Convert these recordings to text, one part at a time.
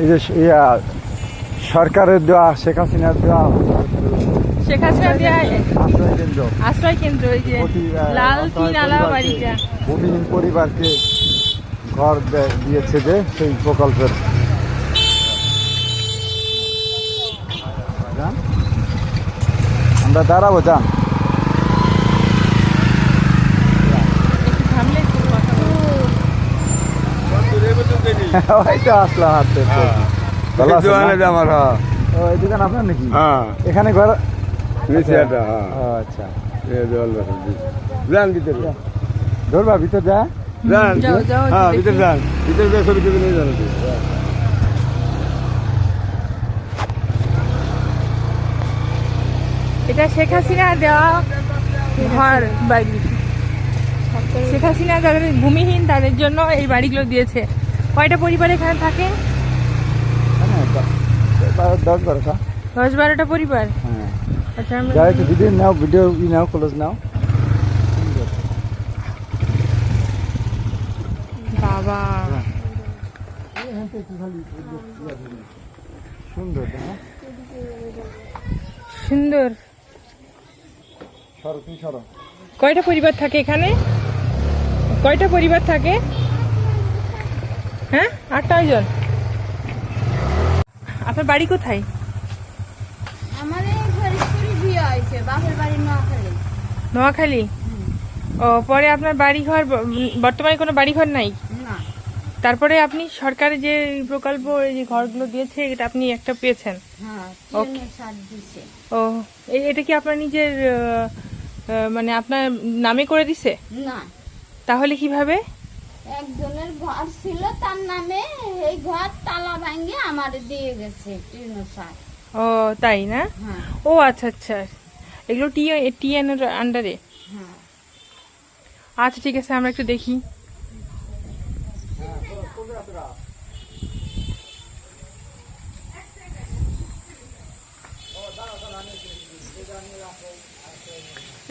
এই যে ইয়া সরকারের দেওয়া শেখ হাসিনার দেওয়া শেখ হাসিনা দেয়া আশ্রয় কেন্দ্র। আশ্রয় কেন্দ্র ওই যে লাল অসহায় পরিবারকে, বাড়িটা। ভূমিহীন পরিবারকে ঘর দিয়েছে যে সেই প্রকল্পের। আমরা দাঁড়াবো যান একটু থামলে একটু কথা বলব। ওই তো আসলাম হাঁটতে ভালো আছেন না? আমার হ্যাঁ। ও, দোকান আপনার নাকি? হ্যাঁ। এখানে ঘর? নিচে একটা হ্যাঁ। আচ্ছা। এই জল যান ভিতরে। ধরবা ভিতর যা। যান। যাও, যাও, হ্যাঁ ভিতরে যান। ভিতরে যা ছবি টবি নিয়ে যান এটা শেখ হাসিনা দেওয়া ঘর বাড়ি। শেখ হাসিনা যাদের ভূমিহীন তাদের জন্য এই বাড়িগুলো দিয়েছে। কয়টা পরিবার এখানে থাকে? হ্যাঁ, দশ বারোটা দশ বারোটা পরিবার? হ্যাঁ। আচ্ছা ভিডিও নাও ভিডিও ই নাও ক্লোজ নাও। বাবা। সুন্দর কয়টা পরিবার থাকে এখানে? কয়টা পরিবার থাকে? হ্যাঁ? আটটা জন আপনার বাড়ি কোথায়? আমাদের ফরিদপুরে বিয়ে হয়েছে বাপের বাড়ি নোয়াখালী। নোয়াখালী? ও পরে আপনার বাড়ি ঘর বর্তমানে কোনো বাড়ি ঘর নাই তারপরে আপনি সরকারের যে প্রকল্প এই যে ঘরগুলো দিয়েছে এটা আপনি একটা পেয়েছেন? হ্যাঁ ও এটা কি আপনার নিজের মানে আপনার নামে করে দিছে? না। তাহলে কীভাবে? একজনের ঘর ছিল তার নামে এই ঘর তালা ভাঙ্গে আমার দিয়ে গেছে সার। ও তাই না? হ্যাঁ। ও আচ্ছা আচ্ছা। এগুলো টি টিএন এর আন্ডারে হ্যাঁ। আচ্ছা ঠিক আছে আমরা একটু দেখি।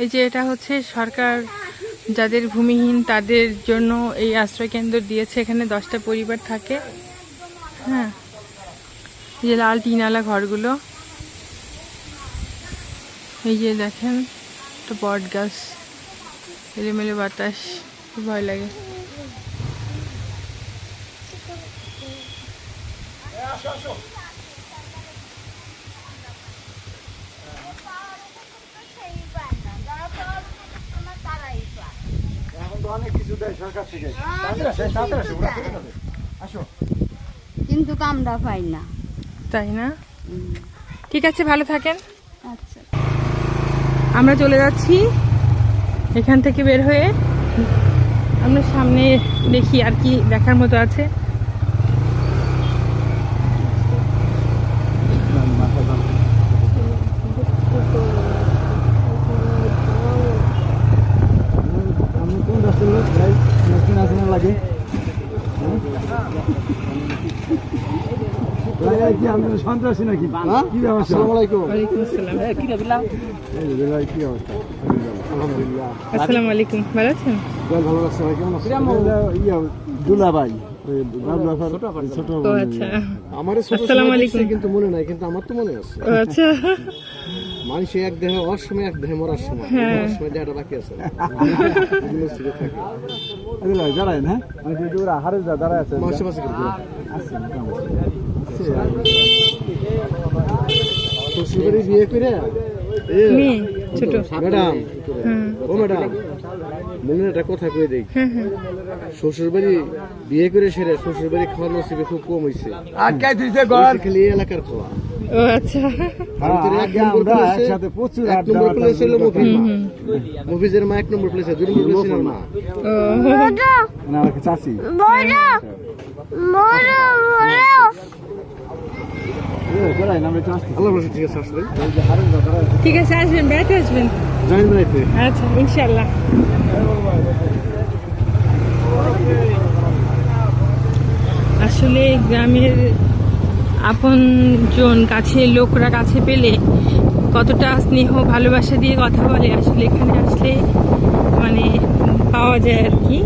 এই যে এটা হচ্ছে সরকার যাদের ভূমিহীন, তাদের জন্য এই আশ্রয় কেন্দ্র দিয়েছে। এখানে দশটা পরিবার থাকে। হ্যাঁ। যে লাল টিনালা ঘরগুলো। এই যে দেখেন, একটা বট গাছ। এলোমেলো বাতাস খুব ভয় লাগে। অনেক কিছু দেয় সরকার থেকে। আসো, তাড়াতাড়ি আসো, ওরা চলে যাবে। আসো। কিন্তু কামড়া পাই না। তাই না? ঠিক আছে ভালো থাকেন। আচ্ছা। আমরা চলে যাচ্ছি এখান থেকে বের হয়ে। আমরা সামনে দেখি আর কি দেখার মতো আছে আপনি কোন রাস্তার লোক ভাই নতুন আছে না লাগে ভাই, এই কি আপনি সন্ত্রাসী নাকি? কি ব্যবস্থা ওয়ালাইকুম আসসালাম। এই যে কি অবস্থা? আলহামদুলিল্লাহ। আসসালামু আলাইকুম। ভালো আছেন? ভালো লাগছে কেমন আছেন? ইয়া দুলা ভাই ওই বাবলু আফার ছোট আচ্ছা। আমার ছোট আসসালামু সময় আলাইকুম। দেখছি কিন্তু মনে নাই কিন্তু আমার তো মনে আছে। আচ্ছা। মানুষ এক দেহে হওয়ার সময় এক দেহে মরার সময়। হ্যাঁ। মরার সময় দেহটা বাকি আছে। দাঁড়ায় না হারে দাঁড়ায় আছে পাশে শ্বশুরবাড়ি বিয়ে করে? মেয়ে ছোট। ম্যাডাম। ও ম্যাডাম মনে একটা কথা কয়ে দেই। হুম হুম। শ্বশুর বিয়ে করে সেরে শ্বশুর বাড়ি খাওয়ার নসিবে খুব কম হয়েছে আটকাই দিছে ঘর খালি এলাকার খাওয়া ও আচ্ছা। আমরা একসাথে প্রচুর এক নম্বর প্লেসে হলো মা এক নম্বর প্লেসে দুই নম্বর প্লেসে মা। না আমাকে চাচি। এই, দাঁড়ায় না, আমি একটু আসতেছি। আল্লাহ বলছে ঠিক আছে আসবেন। বেড়াতে আসবেন। আচ্ছা ইনশাল্লাহ আসলে গ্রামের আপন জন কাছে, লোকরা কাছে পেলে কতটা স্নেহ, ভালোবাসা দিয়ে কথা বলে। আসলে এখানে আসলে মানে পাওয়া যায় আর কি।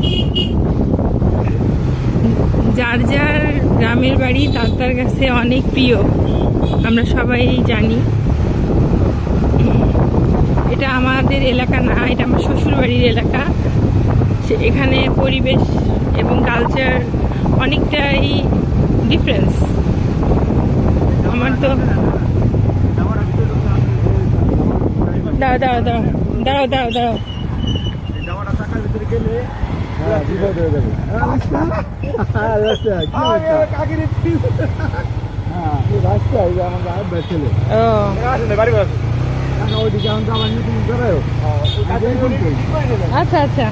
যার যার গ্রামের বাড়ি, তার তার কাছে অনেক প্রিয়। আমরা সবাই জানি। এটা আমাদের এলাকা না, এটা আমার শ্বশুর বাড়ির এলাকা এখানে পরিবেশ এবং কালচার অনেকটাই ডিফারেন্স আমার তো দাঁড়াও দাঁড়াও দাঁড়াও দাঁড়াও দাঁড়াও? আচ্ছা আচ্ছা।